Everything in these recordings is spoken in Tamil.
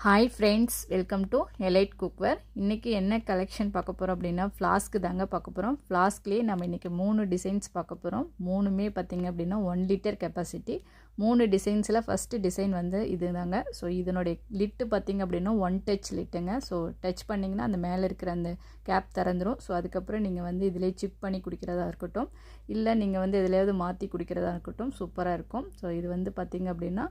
Hi friends welcome to elite cookware இன்றைக்கி என்ன கலெக்ஷன் பார்க்க போகிறோம் அப்படின்னா ஃப்ளாஸ்க்கு தாங்க பார்க்க போகிறோம் ஃப்ளாஸ்க்லேயே நம்ம இன்றைக்கி மூணு டிசைன்ஸ் பார்க்க போகிறோம் மூணுமே பார்த்திங்க அப்படின்னா ஒன் லிட்டர் கெப்பாசிட்டி மூணு டிசைன்ஸில் ஃபஸ்ட்டு டிசைன் வந்து இது தாங்க ஸோ இதனுடைய லிட்டு பார்த்திங்க அப்படின்னா ஒன் டச் லிட்டுங்க ஸோ டச் பண்ணிங்கன்னா அந்த மேலே இருக்கிற அந்த கேப் திறந்துடும் ஸோ அதுக்கப்புறம் நீங்கள் வந்து இதிலே சிப் பண்ணி குடிக்கிறதா இருக்கட்டும். இல்லை நீங்கள் வந்து எதுலையாவது மாற்றி குடிக்கிறதா இருக்கட்டும் சூப்பராக இருக்கும். ஸோ இது வந்து பார்த்திங்க அப்படின்னா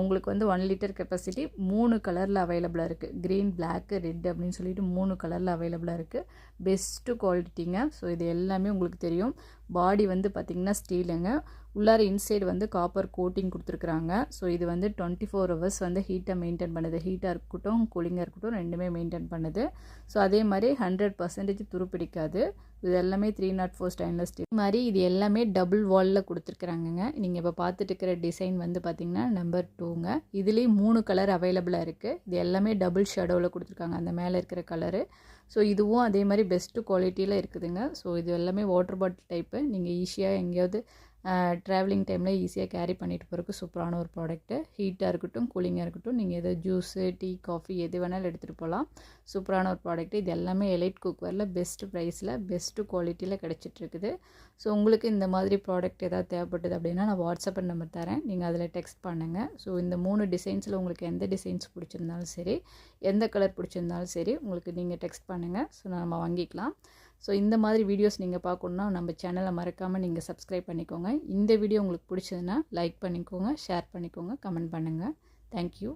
உங்களுக்கு வந்து ஒன் லிட்டர் கெப்பாசிட்டி மூணு கலரில் அவைலபிளாக இருக்குது க்ரீன் பிளாக்கு ரெட் அப்படின்னு சொல்லிட்டு மூணு கலரில் அவைலபிளாக இருக்குது பெஸ்ட்டு குவாலிட்டிங்க ஸோ இது எல்லாமே உங்களுக்கு தெரியும். பாடி வந்து பார்த்திங்கன்னா ஸ்டீலுங்க உள்ளார இன்சைடு வந்து காப்பர் கோட்டிங் கொடுத்துருக்குறாங்க. ஸோ இது வந்து டுவெண்ட்டி ஃபோர் ஹவர்ஸ் வந்து ஹீட்டை மெயின்டைன் பண்ணுது. ஹீட்டாக இருக்கட்டும் கூலிங்காக இருக்கட்டும் ரெண்டுமே மெயின்டைன் பண்ணுது. ஸோ அதே மாதிரி ஹண்ட்ரட் பர்சன்டேஜ் துருப்பிடிக்காது. இது எல்லாமே three naught four stainless steel மாதிரி இது எல்லாமே டபுள் வாலில் கொடுத்துருக்குறாங்கங்க. நீங்கள் இப்போ பார்த்துட்டு இருக்கிற டிசைன் வந்து பார்த்திங்கன்னா நம்பர் டூங்க இதுலேயும் மூணு கலர் அவைலபிளாக இருக்குது இது எல்லாமே டபுள் ஷேடோவில் கொடுத்துருக்காங்க. அந்த மேலே இருக்கிற கலரு ஸோ இதுவும் அதே மாதிரி பெஸ்ட்டு குவாலிட்டியில் இருக்குதுங்க. ஸோ இது எல்லாமே வாட்டர் பாட்டில் டைப்பு நீங்கள் ஈஸியாக எங்கேயாவது ட்ராவலிங் டைமில் ஈஸியாக கேரி பண்ணிட்டு போகிறதுக்கு சூப்பரான ஒரு ப்ராடக்ட்டு ஹீட்டாக இருக்கட்டும் கூலிங்காக இருக்கட்டும் நீங்கள் எதோ ஜூஸு டீ காஃபி எது வேணாலும் எடுத்துகிட்டு போகலாம் சூப்பரான ஒரு ப்ராடக்ட்டு இது எல்லாமே எலைட் குக்வேரில் பெஸ்ட்டு ப்ரைஸில் பெஸ்ட்டு குவாலிட்டியில் கிடச்சிட்ருக்குது ஸோ உங்களுக்கு இந்த மாதிரி ப்ராடக்ட் எதாவது தேவைப்பட்டது அப்படின்னா நான் வாட்ஸ்அப் நம்பர் தரேன். நீங்கள் அதில் டெக்ஸ்ட் பண்ணுங்கள் ஸோ இந்த மூணு டிசைன்ஸில் உங்களுக்கு எந்த டிசைன்ஸ் பிடிச்சிருந்தாலும் சரி எந்த கலர் பிடிச்சிருந்தாலும் சரி உங்களுக்கு நீங்கள் டெக்ஸ்ட் பண்ணுங்கள் ஸோ நம்ம வாங்கிக்கலாம். ஸோ இந்த மாதிரி வீடியோஸ் நீங்கள் பார்க்கணுன்னா நம்ம சேனலை மறக்காமல் நீங்கள் சப்ஸ்கிரைப் பண்ணிக்கோங்க. இந்த வீடியோ உங்களுக்கு பிடிச்சதுன்னா லைக் பண்ணிக்கோங்க ஷேர் பண்ணிக்கோங்க கமெண்ட் பண்ணுங்கள் தேங்க்யூ